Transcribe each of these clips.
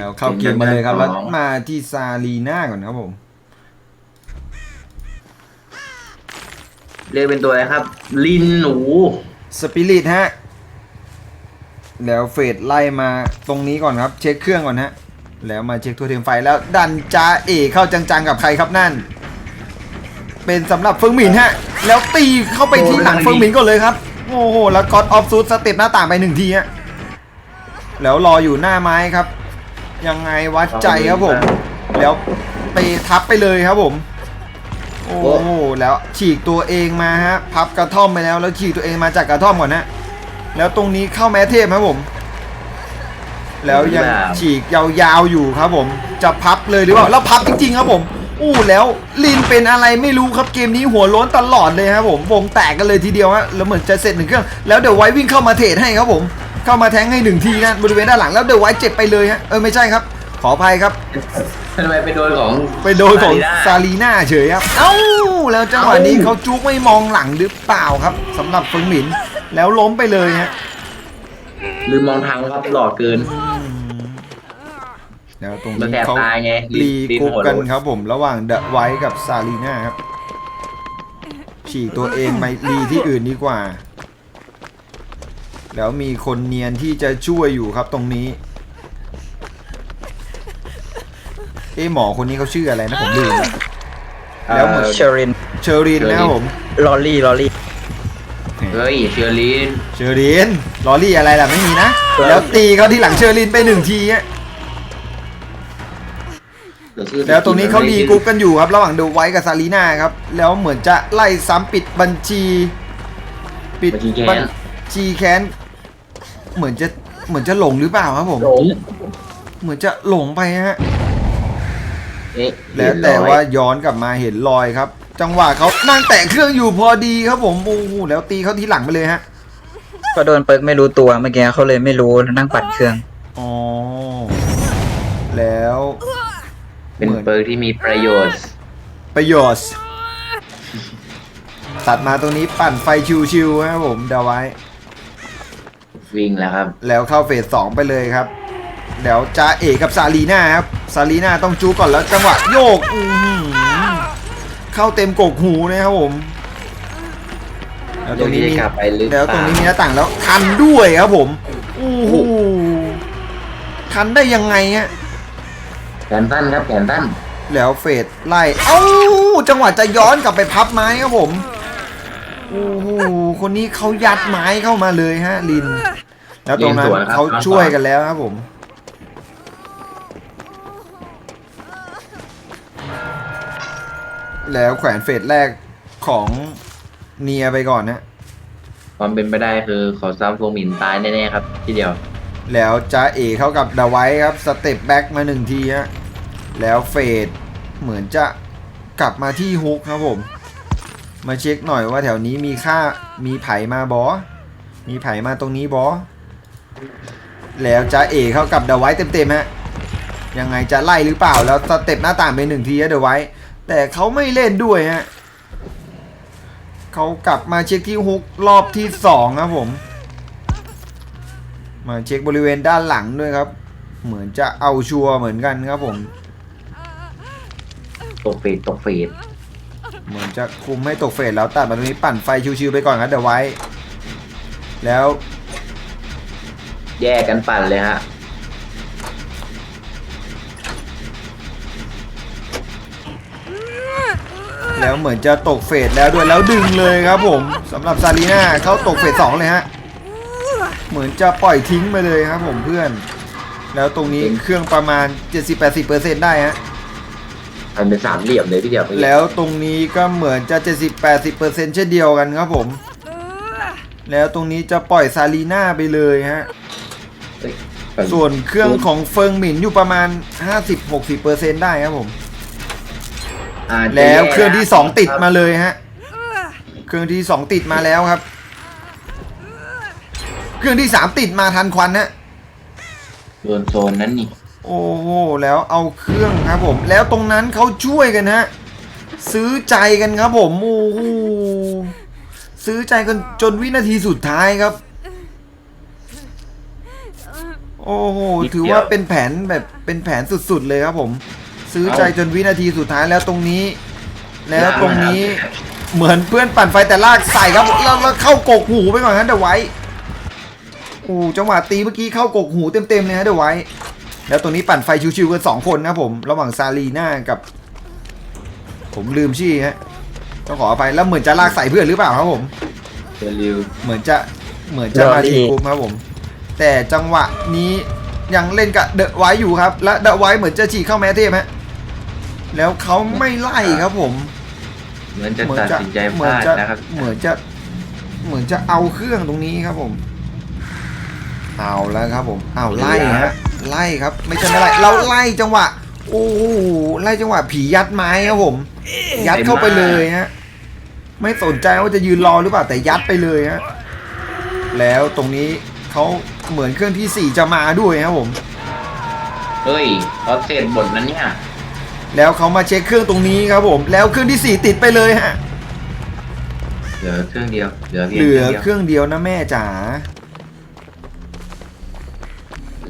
แล้วเข้าเกมมาเลยครับแล้วมาที่ซาลีน่าก่อนครับผมเรียกเป็นตัวอะไรครับ ลินหนูสปิริตฮะแล้วเฟดไล่มาตรงนี้ก่อนครับ เช็คเครื่องก่อนฮะ แล้วมาเช็คทัวร์เทมไฟแล้วดันจ้าเอเข้าจังๆกับใครครับนั่น เป็นสำหรับเฟิงหมินฮะ แล้วตีเข้าไปที่หลังเฟิงหมินก่อนเลยครับ โอ้โห แล้วก็ออฟซูดสเต็ปหน้าต่างไปหนึ่งทีฮะแล้วรออยู่หน้าไม้ครับ ยังไงวัดใจครับผม แล้วไปทับไปเลยครับผม โอ้โหแล้วฉีกตัวเองมาฮะพับกระท่อมไปแล้วแล้วฉีกตัวเองมาจากกระท่อมก่อนนะแล้วตรงนี้เข้าแม้เทพครับผม แล้วยังฉีกยาวๆอยู่ครับผม จะพับเลยหรือเปล่าแล้วพับจริงๆครับผมอู้แล้วลินเป็นอะไรไม่รู้ครับเกมนี้หัวโล้นตลอดเลยครับผมวงแตกกันเลยทีเดียวฮะแล้วเหมือนจะเสร็จหนึ่งเครื่องแล้วเดี๋ยวไว้วิ่งเข้ามาเทรดให้ครับผม เข้ามาแทงให้หนึ่งทีนะบริเวณด้านหลังแล้วเดี๋ยวไว้เจ็บไปเลยฮะเออไม่ใช่ครับ ขออภัยครับ ทำไมไปโดนของไปโดนของซาซาลีน่าลีน่าเฉยครับ เอ้าแล้วจังหวะนี้เขาจุกไม่มองหลังหรือเปล่าครับสำหรับเฟิงหมินแล้วล้มไปเลยฮะลืมมองทางครับหลอดเกิน แล้วตรงมันนี้แสบเขาตาไงรีลิ้นกรุ๊ปหัวกันโล้นครับผมระหว่างเดอะไวท์กับซาลีน่าครับฉีกตัวเองไปรีที่อื่นดีกว่า แล้วมีคนเนียนที่จะช่วยอยู่ครับตรงนี้ เอ้หมอคนนี้เขาชื่ออะไรนะผมลืมละแล้วเหมือนเชอริน เชอรินนะครับผม ลอรี่ลอรี่เฮ้ยเชอรีนเชอริน ลอรี่อะไรล่ะไม่มีนะ แล้วตีเขาที่หลังเชอรินไปหนึ่งทีฮะเดี๋ยชื่อแล้วตรงนี้เขาดีกรุ๊ปกันอยู่ครับ ระหว่างเดอะไวท์กับซาลีน่าครับ แล้วเหมือนจะไล่ซ้ำปิดบัญชี ปิดบัญชีแกบันญชีแค้น เหมือนจะเหมือนจะหลงหรือเปล่าครับผม หลงเหมือนจะหลงไปฮะ เอ๊ะแล้วแต่ว่าย้อนกลับมาเห็นรอยครับ จังหวะเขานั่งแตะเครื่องอยู่พอดีครับผมโอ้โหแล้วตีเขาที่หลังไปเลยฮะ ก็โดนเปิร์กไม่รู้ตัวเมื่อกี้เขาเลยไม่รู้นั่งปัดเครื่อง อ๋อ แล้วเป็นเปิร์กที่มีประโยชน์ ประโยชน์ ตัดมาตรงนี้ปั่นไฟชิวๆครับผมเดาไว้ วิ่งแล้วครับ แล้วเข้าเฟสสองไปเลยครับ เดี๋ยวจ้าเอกกับซาลีน่าครับ ซาลีน่าต้องจูก่อนแล้วจังหวะโยกอื้อหือเข้าเต็มกกหูนะครับผมแล้วตรงนี้มีเดี๋ยวจะกลับไปหรือแล้วตรงนี้เปล่ามีหน้าต่างแล้วคันด้วยครับผมโอ้โหคันได้ยังไงฮะ แขนสั้นครับแขนสั้นแล้วเฟดไล่ เอ้า จังหวะจะย้อนกลับไปพับไม้ครับผม โอ้โหคนนี้เขายัดไม้เข้ามาเลยฮะลิน แล้วตรงนั้นเขาช่วยกันแล้วครับผม แล้วแขวนเฟสแรกของเนียไปก่อนนะความเป็นไปได้คือขอซ้ำโฟมินตายแน่ๆครับทีเดียว แล้วจ้าเอเข้ากับดาไว้ครับสเต็ปแบ็กมาหนึ่งทีฮะแล้วเฟดเหมือนจะกลับมาที่ฮุกครับผม มาเช็คหน่อยว่าแถวนี้มีค่ามีไผ่มาบอมีไผ่มาตรงนี้บอแล้วจ้าเอเข้ากับเดาไว้เต็มๆฮะยังไงจะไล่หรือเปล่าแล้วสเต็ปหน้าต่างเป็นหนึ่งทีเดาไว้แต่เขาไม่เล่นด้วยฮะเขากลับมาเช็คที่ฮุกรอบที่สองครับผม มาเช็คบริเวณด้านหลังด้วยครับ เหมือนจะเอาชัวร์เหมือนกันครับผม ตกเฟดตกเฟด เหมือนจะคุมให้ตกเฟสแล้วตัดมาตรงนี้ปั่นไฟชิวๆไปก่อนครับเดี๋ยวไว้ แล้วแยกกันปั่นเลยฮะแล้วเหมือนจะตกเฟสแล้วด้วยแล้วดึงเลยครับผมสำหรับซาลีน่าเขาตกเฟสสองเลยฮะเหมือนจะปล่อยทิ้งไปเลยครับผมเพื่อน แล้วตรงนี้เครื่องประมาณ 70-80%ได้ฮะ มันเป็นสามเหลี่ยมเลยพี่เดียวแล้วตรงนี้ก็เหมือนจะ 70-80%เช่นเดียวกันครับผม แล้วตรงนี้จะปล่อยซาลีน่าไปเลยฮะเฮ้ยส่วนเครื่องของเฟิงหมินอยู่ประมาณ 50-60%ได้ครับผม อาจจะแล้วเครื่องที่แย่นะ2ติดมาเลยฮะ เครื่องที่ 2 ติดมาแล้วครับ เครื่องที่ 3 ติดมาทันควันฮะ โดนโซนนั้นนี่ โอ้โหแล้วเอาเครื่องครับผม แล้วตรงนั้นเขาช่วยกันฮะซื้อใจกันครับผมโอ้โหซื้อใจกันจนวินาทีสุดท้ายครับ โอ้โหถือว่าเป็นแผนแบบเป็นแผนสุดๆเลยครับผม ซื้อใจจนวินาทีสุดท้ายแล้วตรงนี้ แล้วตรงนี้เหมือนเพื่อนปั่นไฟแต่ลากใส่ครับแล้วแล้วเข้ากกหูไปก่อนนะเดี๋ยวไว้โอ้จังหวะตีเมื่อกี้เข้ากกหูเต็มๆเลยฮะเดี๋ยวไว้ แล้วตรงนี้ปั่นไฟชิวๆกันสองคนนะครับผม ระหว่างซาลีน่ากับ ผมลืมชื่อฮะต้องขออภัยแล้วเหมือนจะลากใส่เพื่อนหรือเปล่าครับผม เชอริวเหมือนจะเหมือนจะมาดีกรุ๊ปครับผม แต่จังหวะนี้ยังเล่นกับเดอะไว้อยู่ครับ และเดอะไว้เหมือนจะฉีกเข้าแมทเทพฮะแล้วเขาไม่ไล่ครับผม เหมือนจะเหมืตัดจะสินใจพเหมือนลาดจะนะครับ เหมือนจะเหมือนจะเอาเครื่องตรงนี้ครับผม เอาแล้วครับผม เอาไล่ฮะ ไล่ครับ ไม่ใช่ไม่ไล่เราไล่จังหวะโอ้โหไล่จังหวะผียัดไม้ครับผม ยัดเข้าไปเลยฮะไม่สนใจว่าจะยืนรอหรือเปล่าแต่ยัดไปเลยฮะแล้วตรงนี้เขาเหมือนเครื่องที่สี่จะมาด้วยครับผมเฮ้ยเขาเสร็จบทนั้นเนี่ยแล้วเขามาเช็คเครื่องตรงนี้ครับผม แล้วเครื่องที่สี่ติดไปเลยฮะเหลือเครื่องเดียวเหลือเพียงเหลือเคเครื่องเดียวรื่องเดียวนะแม่จ๋า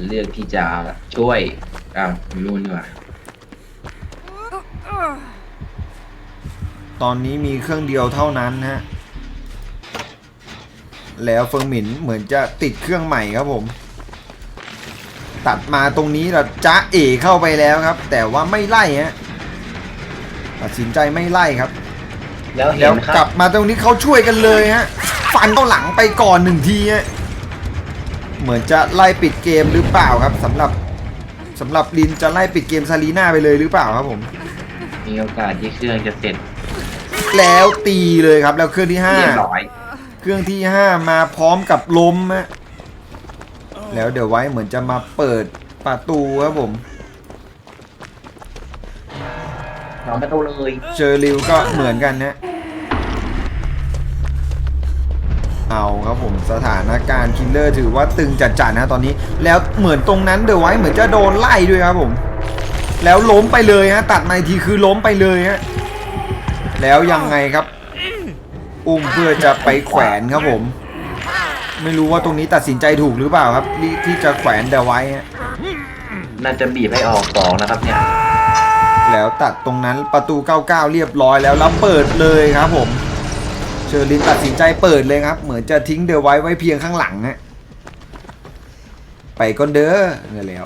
เลือกที่จะช่วยอ้าวไม่รู้นี่หว่าตอนนี้มีเครื่องเดียวเท่านั้นฮะ แล้วเฟิงหมินเหมือนจะติดเครื่องใหม่ครับผม ตัดมาตรงนี้เราจ้าเอเข้าไปแล้วครับ แต่ว่าไม่ไล่ฮะตัดสินใจไม่ไล่ครับ แล้วเห็แล้วนคกรัลับบมาตรงนี้เขาช่วยกันเลยฮะ ฟันเข้าหลังไปก่อนหนึ่งทีฮะ เหมือนจะไล่ปิดเกมหรือเปล่าครับสำหรับสำหรับลินจะไล่ปิดเกมซารีน่าไปเลยหรือเปล่าครับผม มีโอกาสที่เครื่องจะเสร็จแล้วตีเลยครับแล้วเครื่องที่ห้าเรียบร้อยเครื่องที่ห้ามาพร้อมกับล้มฮะแล้วเดี๋ยวไว้เหมือนจะมาเปิดประตูครับผมน้องประตูเลยเจอริวก็เหมือนกันนะ เอาครับผมสถานการณ์คิลเลอร์ถือว่าตึงจัดๆนะตอนนี้ แล้วเหมือนตรงนั้นเดอะไว้เหมือนจะโดนไล่ด้วยครับผม แล้วล้มไปเลยฮะตัดมาอีกทีคือล้มไปเลยฮะแล้วยังไงครับ อุ้มเพื่อจะไปแขวนครับผม ไม่รู้ว่าตรงนี้ตัดสินใจถูกหรือเปล่าครับที่ที่จะแขวนเดอะไว้ฮะน่าจะบีบให้ออกสองนะครับเนี่ยแล้วตัดตรงนั้นประตู 99 เรียบร้อยแล้วแล้วเปิดเลยครับผม เชอร์ลินตัดสินใจเปิดเลยครับ เหมือนจะทิ้งเดอะไว้ไว้เพียงข้างหลังฮะไปก่อนเด้อเงี้ยแล้ว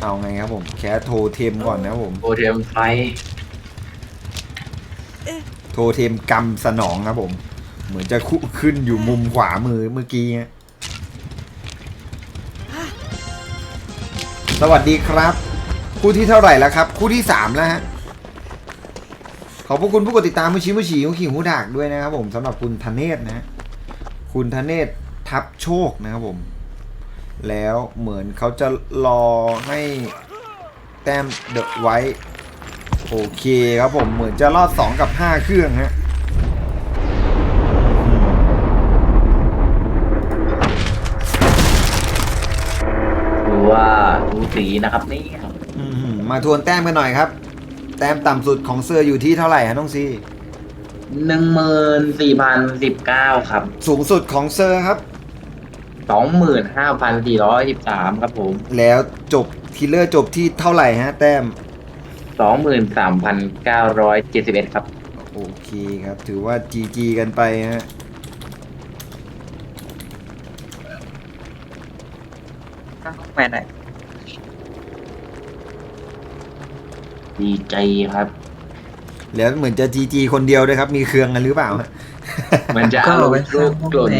เอาไงครับผมแค่โทรเทมก่อนนะครับผม โอเทมไฟโทรเทมกำสนองครับผม เหมือนจะคุขึ้นอยู่มุมขวามือเมื่อกี้ฮะสวัสดีครับ คู่ที่เท่าไหร่แล้วครับ คู่ที่สามแล้วฮะ ขอบพระคุณผู้กดติดตามมือชี้มือฉีของขิงหูดากด้วยนะครับผมสำหรับคุณธเนศนะ คุณธเนศทับโชคนะครับผม แล้วเหมือนเขาจะรอให้แต้มเดอะไว้ โอเคครับผมเหมือนจะรอด 2 กับ 5 เครื่องฮะดูว่าดูสีนะครับนี่อืมมาทวนแต้มกันหน่อยครับ แต้มต่ำสุดของเซอร์อยู่ที่เท่าไหร่ฮะน้องซีหนึ่งหมื่นสี่พันสิบเก้าครับสูงสุดของเซอร์ครับ สองหมื่นห้าพันสี่ร้อยสิบสามครับผมแล้วจบคิลเลอร์จบที่เท่าไหร่ฮะแต้ม สองหมื่นสามพันเก้าร้อยเจ็ดสิบเอ็ดครับ โอเคครับ ถือว่า GG กันไปฮะ แม่ไหน ดีใจครับแล้วเหมือนจะ GG คนเดียวด้วยครับ มีเครื่องกันหรือเปล่าฮะมันจะก็เอาเอาไว้ลูกกลนใน